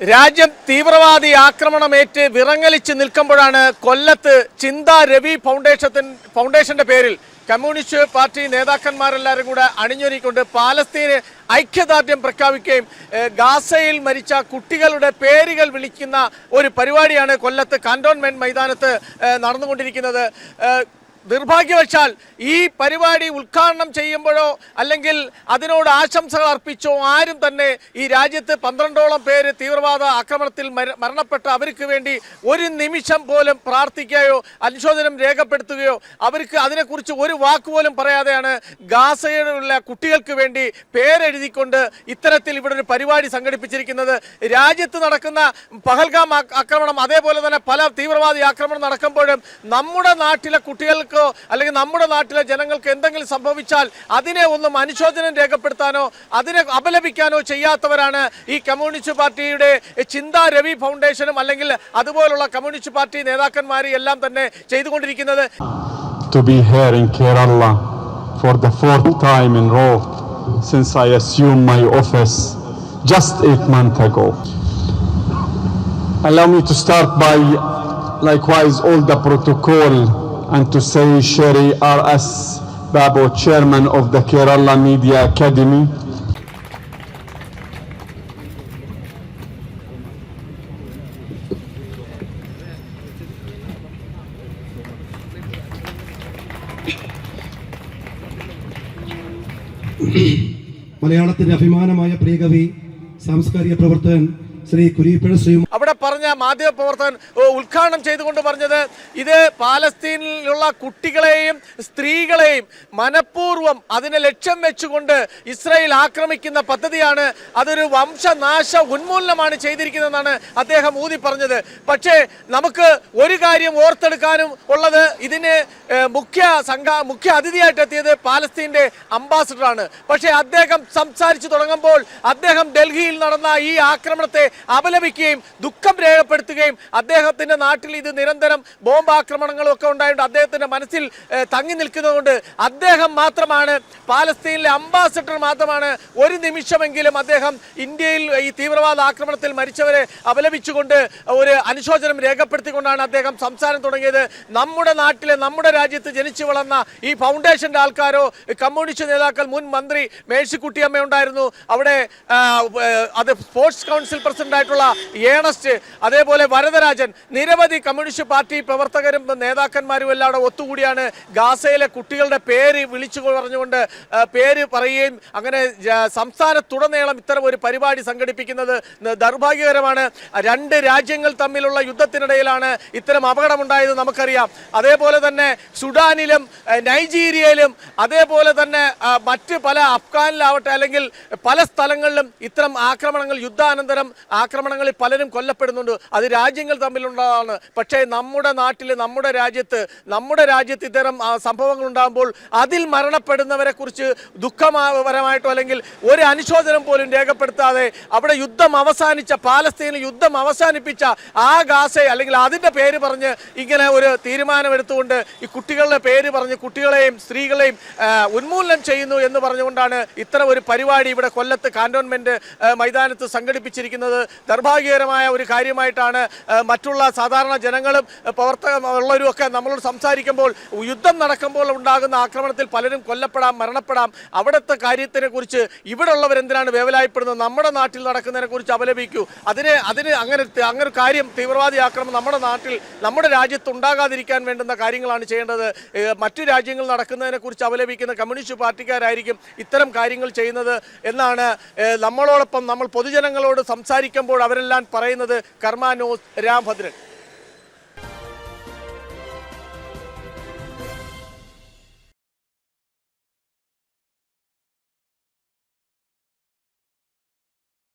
രാജ്യം തീവ്രവാദി ആക്രമണമേറ്റ് വിറങ്ങലിച്ച് നിൽക്കുമ്പോഴാണ് കൊല്ലത്ത് ചിന്ത രവി ഫൗണ്ടേഷൻ ഫൗണ്ടേഷന്റെ പേരിൽ കമ്മ്യൂണിസ്റ്റ് പാർട്ടി നേതാക്കന്മാരെല്ലാവരും കൂടെ അണിഞ്ഞൊരുക്കൊണ്ട് പാലസ്തീന് ഐക്യദാർഢ്യം പ്രഖ്യാപിക്കുകയും ഗാസയിൽ മരിച്ച കുട്ടികളുടെ പേരുകൾ വിളിക്കുന്ന ഒരു പരിപാടിയാണ് കൊല്ലത്ത് കാന്റോൺമെന്റ് മൈതാനത്ത് നടന്നുകൊണ്ടിരിക്കുന്നത്. നിർഭാഗ്യവശാൽ ഈ പരിപാടി ഉദ്ഘാടനം ചെയ്യുമ്പോഴോ അല്ലെങ്കിൽ അതിനോട് ആശംസകൾ അർപ്പിച്ചോ ആരും തന്നെ ഈ രാജ്യത്ത് പന്ത്രണ്ടോളം പേര് തീവ്രവാദ ആക്രമണത്തിൽ മര- മരണപ്പെട്ട അവർക്ക് വേണ്ടി ഒരു നിമിഷം പോലും പ്രാർത്ഥിക്കുകയോ അനുശോചനം രേഖപ്പെടുത്തുകയോ അവർക്ക് അതിനെക്കുറിച്ച് ഒരു വാക്ക് പോലും പറയാതെയാണ് ഗാസയിലുള്ള കുട്ടികൾക്ക് വേണ്ടി പേരെഴുതിക്കൊണ്ട് ഇത്തരത്തിൽ ഇവിടെ ഒരു പരിപാടി സംഘടിപ്പിച്ചിരിക്കുന്നത്. രാജ്യത്ത് നടക്കുന്ന പഹൽഗാം ആക്രമണം അതേപോലെ തന്നെ പല തീവ്രവാദി ആക്രമണം നടക്കുമ്പോഴും നമ്മുടെ നാട്ടിലെ കുട്ടികൾക്കോ അല്ലെങ്കിൽ നമ്മുടെ നാട്ടിലെ ജനങ്ങൾക്ക് എന്തെങ്കിലും സംഭവിച്ചാൽ അതിനെ ഒന്നും അനുശോചനം രേഖപ്പെടുത്താനോ അതിനെ അപലപിക്കാനോ ചെയ്യാത്തവരാണ് ഈ കമ്മ്യൂണിസ്റ്റ് പാർട്ടിയുടെ ചിന്താ രവി ഫൗണ്ടേഷനും അല്ലെങ്കിൽ അതുപോലുള്ള കമ്മ്യൂണിസ്റ്റ് പാർട്ടി നേതാക്കന്മാർ എല്ലാം തന്നെ ചെയ്തുകൊണ്ടിരിക്കുന്നത് to be here in Kerala for the fourth time in row since I assumed my office just eight months ago. Allow me to start by likewise all the protocol and to say Sherry R.S. Babo, Chairman of the Kerala Media Academy. മലയാളത്തിന്റെ അഭിമാനമായ പ്രിയകവി സാംസ്കാരിക പ്രവർത്തകൻ ശ്രീ കുരീപ്പഴ ശ്രീ അവിടെ പറഞ്ഞ മാധ്യമപ്രവർത്തകൻ ഉദ്ഘാടനം ചെയ്തുകൊണ്ട് പറഞ്ഞത് ഇത് പാലസ്തീനിലുള്ള കുട്ടികളെയും സ്ത്രീകളെയും മനഃപൂർവം അതിനെ ലക്ഷ്യം വെച്ചുകൊണ്ട് ഇസ്രായേൽ ആക്രമിക്കുന്ന പദ്ധതിയാണ്. അതൊരു വംശനാശ ഉന്മൂലനമാണ് ചെയ്തിരിക്കുന്നതെന്നാണ് അദ്ദേഹം ഊതി പറഞ്ഞത് പക്ഷേ നമുക്ക് ഒരു കാര്യം ഓർത്തെടുക്കാനും ഉള്ളത് ഇതിന് മുഖ്യ സംഘ മുഖ്യ അതിഥിയായിട്ട് എത്തിയത് പാലസ്തീന്റെ അംബാസിഡറാണ്. പക്ഷേ അദ്ദേഹം സംസാരിച്ചു തുടങ്ങുമ്പോൾ അദ്ദേഹം ഡൽഹിയിൽ നടന്ന ഈ ആക്രമണത്തെ അപലപിക്കുകയും ദുഃഖം രേഖപ്പെടുത്തുകയും അദ്ദേഹത്തിന്റെ നാട്ടിൽ ഇത് നിരന്തരം ബോംബ് ആക്രമണങ്ങളും ഒക്കെ ഉണ്ടായിട്ട് അദ്ദേഹത്തിന്റെ മനസ്സിൽ തങ്ങി നിൽക്കുന്നതുകൊണ്ട് അദ്ദേഹം മാത്രമാണ് പാലസ്തീനിലെ അംബാസിഡർ മാത്രമാണ് ഒരു നിമിഷമെങ്കിലും അദ്ദേഹം ഇന്ത്യയിൽ ഈ തീവ്രവാദ ആക്രമണത്തിൽ മരിച്ചവരെ അപലപിച്ചുകൊണ്ട് ഒരു അനുശോചനം രേഖപ്പെടുത്തിക്കൊണ്ടാണ് അദ്ദേഹം സംസാരം തുടങ്ങിയത്. നമ്മുടെ നാട്ടിലെ നമ്മുടെ രാജ്യത്ത് ജനിച്ചു വളർന്ന ഈ ഫൗണ്ടേഷന്റെ ആൾക്കാരോ കമ്മ്യൂണിസ്റ്റ് നേതാക്കൾ മുൻ മന്ത്രി മേഴ്സിക്കുട്ടിയമ്മ ഉണ്ടായിരുന്നു. അവിടെ അത് സ്പോർട്സ് കൗൺസിൽ പ്രസിഡന്റ് ആയിട്ടുള്ള ഏണസ്റ്റ് അതേപോലെ വരദരാജൻ നിരവധി കമ്മ്യൂണിസ്റ്റ് പാർട്ടി പ്രവർത്തകരും നേതാക്കന്മാരും എല്ലാം അവിടെ ഒത്തുകൂടിയാണ്. ഗാസയിലെ കുട്ടികളുടെ പേര് വിളിച്ചു പറഞ്ഞുകൊണ്ട് പേര് പറയുകയും അങ്ങനെ സംസ്ഥാനത്തുടനീളം ഇത്തരം ഒരു പരിപാടി സംഘടിപ്പിക്കുന്നത് ദൗർഭാഗ്യകരമാണ്. രണ്ട് രാജ്യങ്ങൾ തമ്മിലുള്ള യുദ്ധത്തിനിടയിലാണ് ഇത്തരം അപകടമുണ്ടായത് നമുക്കറിയാം. അതേപോലെ തന്നെ സുഡാനിലും നൈജീരിയയിലും അതേപോലെ തന്നെ മറ്റ് പല അഫ്ഗാനിലാവട്ടെ അല്ലെങ്കിൽ പല സ്ഥലങ്ങളിലും ഇത്തരം ആക്രമണങ്ങൾ യുദ്ധാനന്തരം ആക്രമണങ്ങളിൽ പലരും കൊല്ലപ്പെടുന്നുണ്ട്. അത് രാജ്യങ്ങൾ തമ്മിലുള്ളതാണ്. പക്ഷേ നമ്മുടെ നാട്ടിൽ നമ്മുടെ രാജ്യത്ത് നമ്മുടെ രാജ്യത്ത് ഇത്തരം സംഭവങ്ങൾ ഉണ്ടാകുമ്പോൾ അതിൽ മരണപ്പെടുന്നവരെ കുറിച്ച് ദുഃഖപരമായിട്ടോ അല്ലെങ്കിൽ ഒരു അനുശോചനം പോലും രേഖപ്പെടുത്താതെ അവിടെ യുദ്ധം അവസാനിച്ച പാലസ്തീനിൽ യുദ്ധം അവസാനിപ്പിച്ച ആ ഗാസെ അല്ലെങ്കിൽ അതിന്റെ പേര് പറഞ്ഞ് ഇങ്ങനെ ഒരു തീരുമാനമെടുത്തുകൊണ്ട് കുട്ടികളുടെ പേര് പറഞ്ഞ് കുട്ടികളെയും സ്ത്രീകളെയും ഉന്മൂലനം ചെയ്യുന്നു എന്ന് പറഞ്ഞുകൊണ്ടാണ് ഇത്തരം ഒരു പരിപാടി ഇവിടെ കൊല്ലത്ത് കാന്റോൺമെന്റ് മൈതാനത്ത് സംഘടിപ്പിച്ചിരിക്കുന്നത്. ദൗർഭാഗ്യകരമായ ഒരു കാര്യമായിട്ടാണ് മറ്റുള്ള സാധാരണ ജനങ്ങളും പ്രവർത്തക ഉള്ളവരും ഒക്കെ നമ്മളോട് സംസാരിക്കുമ്പോൾ യുദ്ധം നടക്കുമ്പോൾ ഉണ്ടാകുന്ന ആക്രമണത്തിൽ പലരും കൊല്ലപ്പെടാം മരണപ്പെടാം. അവിടുത്തെ കാര്യത്തിനെ കുറിച്ച് ഇവിടെ ഉള്ളവരെന്തിനാണ് വേവലായപ്പെടുന്നത് നമ്മുടെ നാട്ടിൽ നടക്കുന്നതിനെ കുറിച്ച് അപലപിക്കൂ. അതിനെ അതിന് അങ്ങനെ അങ്ങനെ ഒരു കാര്യം തീവ്രവാദി ആക്രമണം നമ്മുടെ നാട്ടിൽ നമ്മുടെ രാജ്യത്ത് ഉണ്ടാകാതിരിക്കാൻ വേണ്ടുന്ന കാര്യങ്ങളാണ് ചെയ്യേണ്ടത്? മറ്റു രാജ്യങ്ങൾ നടക്കുന്നതിനെ കുറിച്ച് അപലപിക്കുന്ന കമ്മ്യൂണിസ്റ്റ് പാർട്ടിക്കാരായിരിക്കും ഇത്തരം കാര്യങ്ങൾ ചെയ്യുന്നത് എന്നാണ് നമ്മളോടൊപ്പം നമ്മൾ പൊതുജനങ്ങളോട് സംസാരിക്കുമ്പോൾ അവരെല്ലാം പറയുന്നത് കർമാനോസ് രാംഭദ്രൻ.